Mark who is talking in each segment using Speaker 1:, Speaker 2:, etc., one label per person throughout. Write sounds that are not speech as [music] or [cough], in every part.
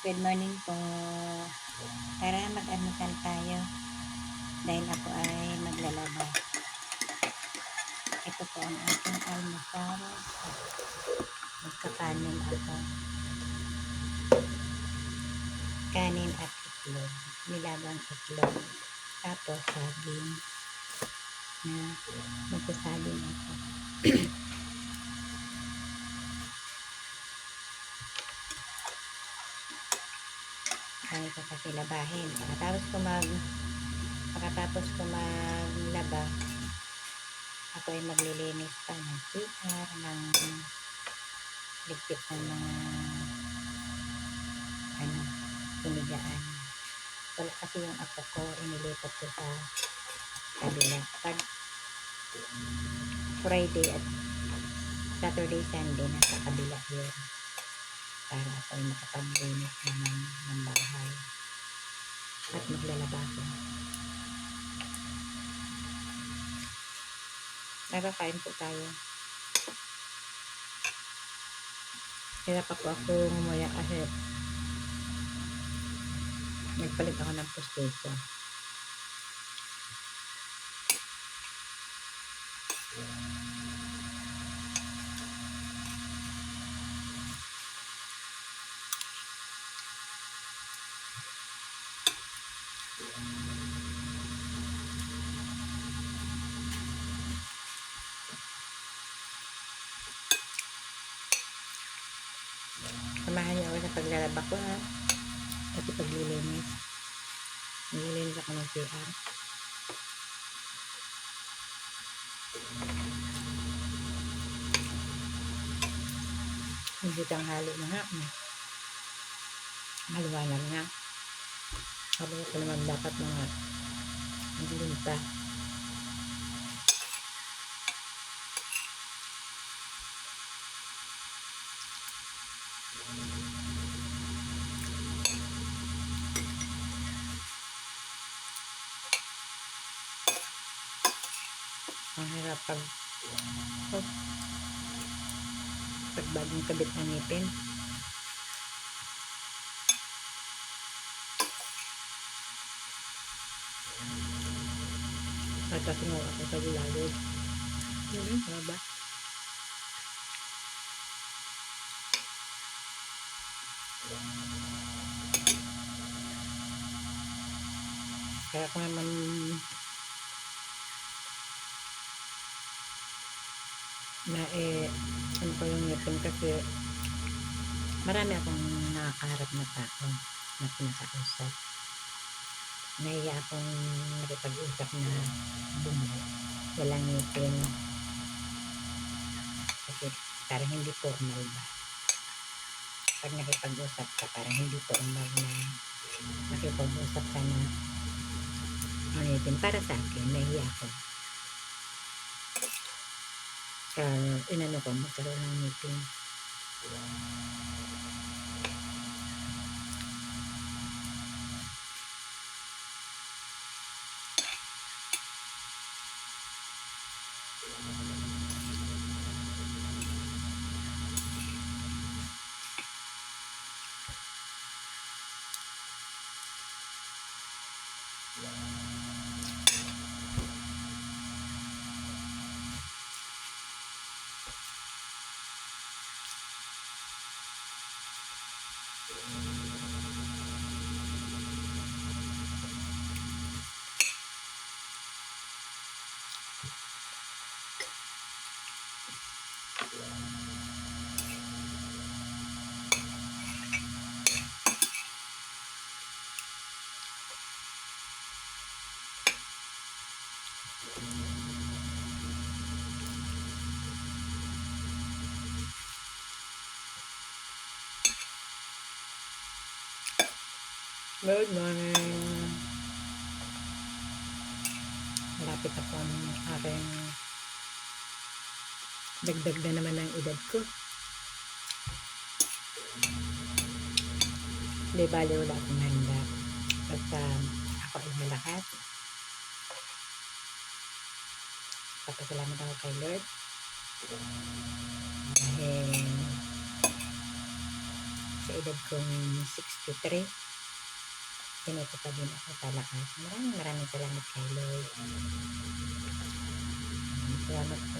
Speaker 1: Good morning po. Tara mag-almusal tayo. Dahil ako ay maglalaba. Ito po ang aking almusal. Magkakanin ako. Kanin at itlog. Nilagang itlog. Tapos saging na magkasaging ako. [clears throat] Kaya ko kasi labahin. Pagkatapos ko mag pagkatapos ko maglaba, ako ay maglilinis pa ng CR, ng ligpit ng mga ano, pinigaan. Wala kasi yung ako ko, inilipat ko sa kabila. Pag Friday at Saturday, Sunday, nasa kabila yun para ako ay makapaglinis naman ng bahay at maglalaba ako. Nakakain po tayo. Hirap ako ako ngumuya kasi nagpalit ako ng pustiso. Samahan niyo ako sa paglalaba ko ha. Pati paglilinis. Nililinis ako ng CR. Hindi tanghali na nga. Hmm. Maliwanag na. Sabi ko naman dapat mga madilim pa. Ang hirap pag pag, pag bagong kabit ng ngipin. At kasi nga ako sa lilalod. Yun, ano ba? Kaya ko naman na eh, ano ko yung ngipin kasi marami akong nakakaharap na tao na pinakausap. Naiya akong nakipag-usap na bumo. Walang ngipin. Kasi parang hindi formal ba. Pag nakipag-usap ka, parang hindi formal na nakipag-usap ka na ngipin. Para sa akin, naiya ako. Sa inano ko, magkaroon ng ngipin. Thank mm -hmm. you. Good morning. Malapit ako ang aking dagdag na naman ang edad ko. Hindi bali wala akong handa. Basta ako ay malakas. Papasalamat ako kay Lord. Dahil sa edad kong 63. Ganito pa din ako talakas. Maraming maraming salamat kay Lord. Salamat po.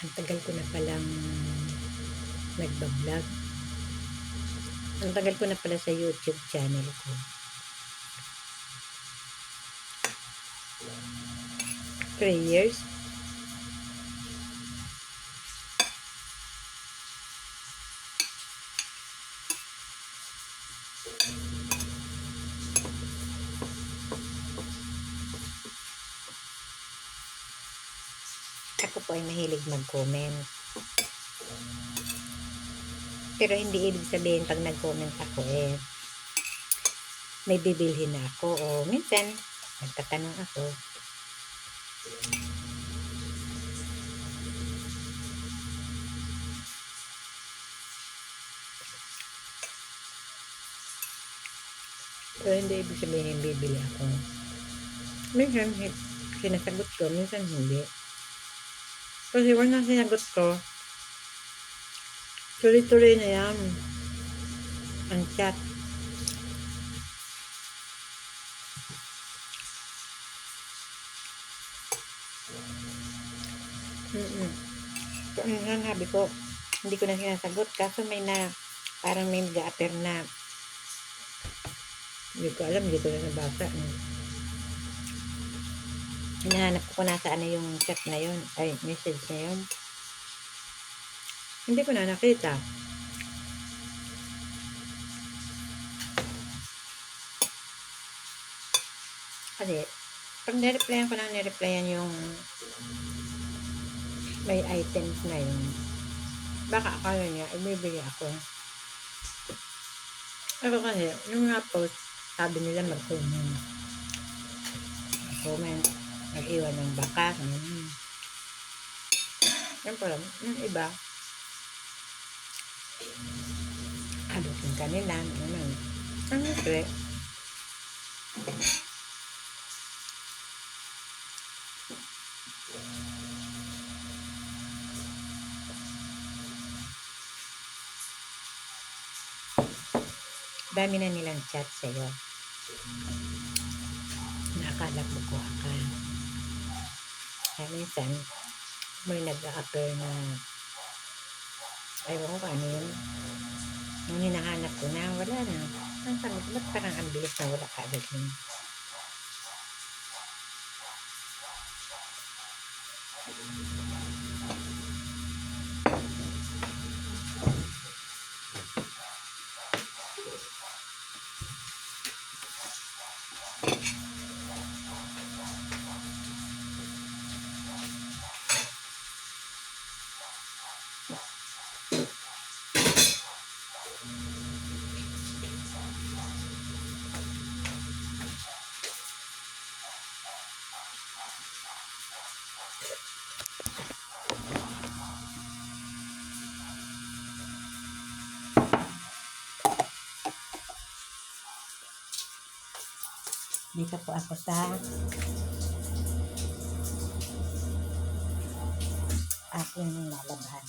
Speaker 1: Ang tagal ko na palang nagbablog. Ang tagal ko na pala sa YouTube channel ko. Three Ako po ay mahilig mag-comment. Pero hindi ibig sabihin pag nag-comment ako eh, may bibilhin ako o minsan nagtatanong ako. Pero hindi ibig sabihin bibili ako. Minsan sinasagot ko, minsan hindi. Kasi na sinagot ko, tuloy-tuloy na yan. Ang chat. Mm-mm. So, ang sabi ko, hindi ko na sinasagot. Kaso may na, parang may nag-a-appear na. Hindi ko alam, hindi ko na nabasa. Mm. Hinahanap ko kung nasaan na yung chat na yun. Ay, message na yun. Hindi ko na nakita. Kasi, pag nireplyan ko lang nireplyan yung may items na yun, baka akala niya, ibibigay ako. Pero kasi, yung na-post, sabi nila mag-comment. Mag-comment. Nag-iwan ng baka. Hmm. Yan pala, yung iba, alutin ka nila. Ano, ang siyempre, dami na nilang chat sa'yo. Nakakala mo ko ka. Kaya minsan, may nag-a-appear na ayaw ko ano yun. Nung hinahanap ko na, wala na. Ang ko, ba't parang ang bilis na wala ka agad yun? Dito po ako sa aking lalabhan.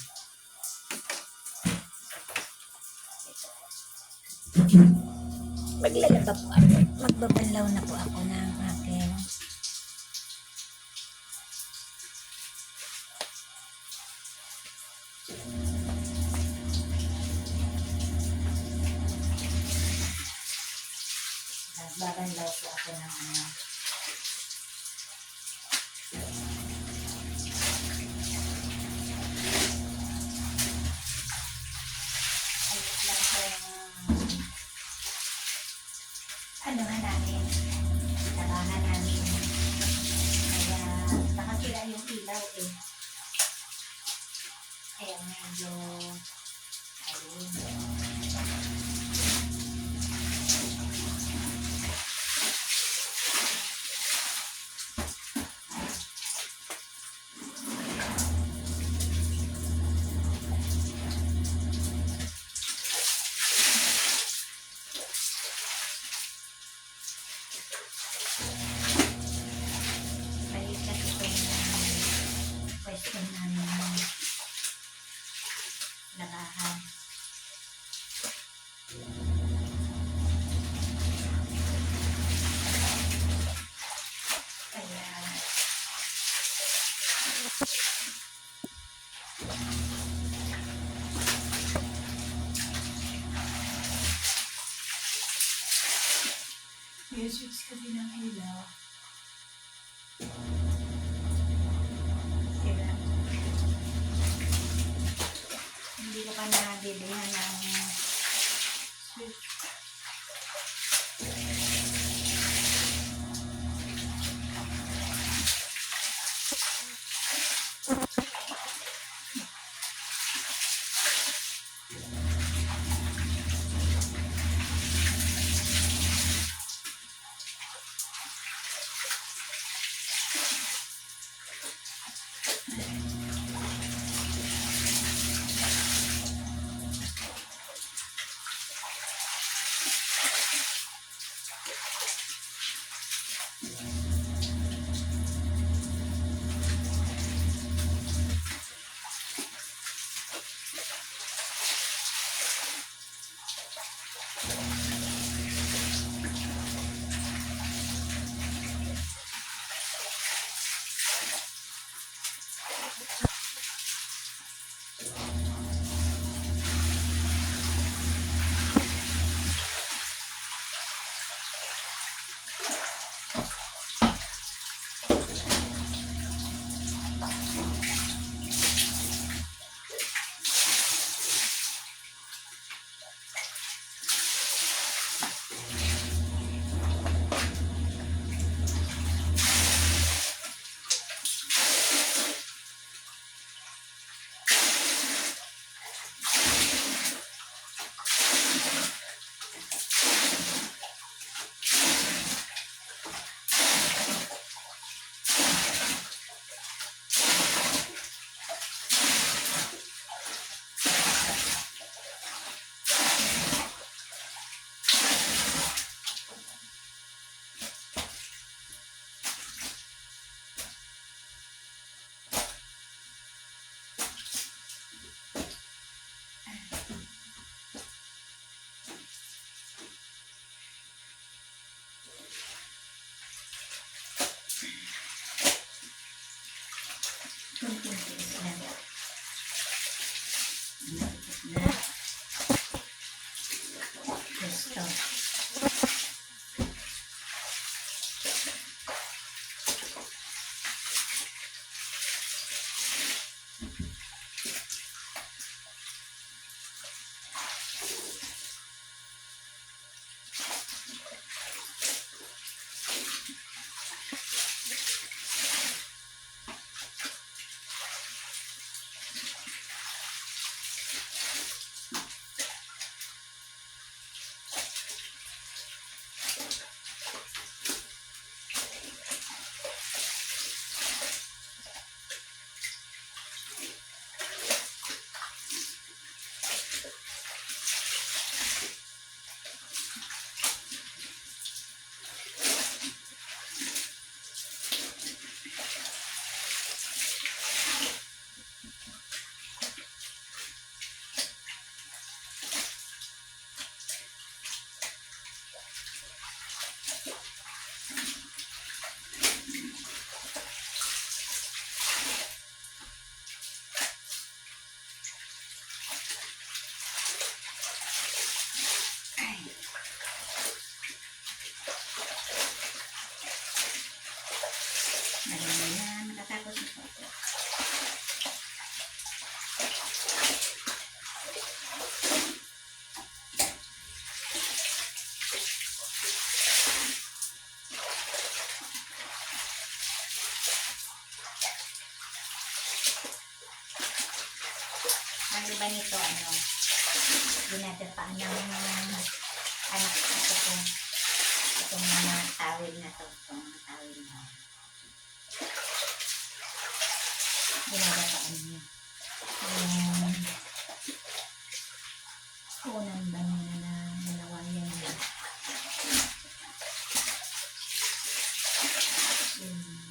Speaker 1: Maglalaba po ako. Magbabanlaw na po ako ng ko ng ano. ano na natin, labangan namin. Kaya, baka sila yung ilaw eh. Medyo, ayun. Musics kasi ng
Speaker 2: ilaw.
Speaker 1: Sila. Hindi ko pa nabibihan ng
Speaker 2: switch
Speaker 1: Ang iba nito, ano, dinadapaan ng anak ko ito po. Itong mga tawil na to. Itong tawil na. Dinadapaan niya. Ayan. Unang banyo na na nalawayan niya. Mm.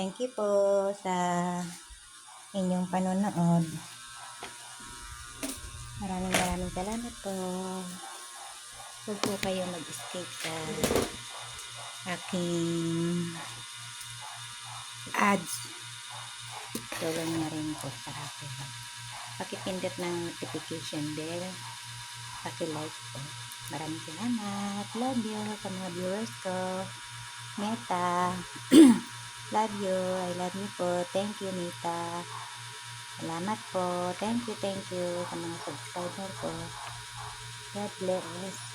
Speaker 1: Thank you po sa inyong panonood. Maraming maraming salamat po. Huwag po kayo mag-escape sa aking ads. Gawin na rin po sa akin. Pakipindot ng notification bell. Pakilike po. Maraming salamat. Love you sa mga viewers ko. Meta. [clears throat] Love you. I love you po. Thank you, Nita. Salamat po. Thank you, thank you sa mga subscriber ko. God bless.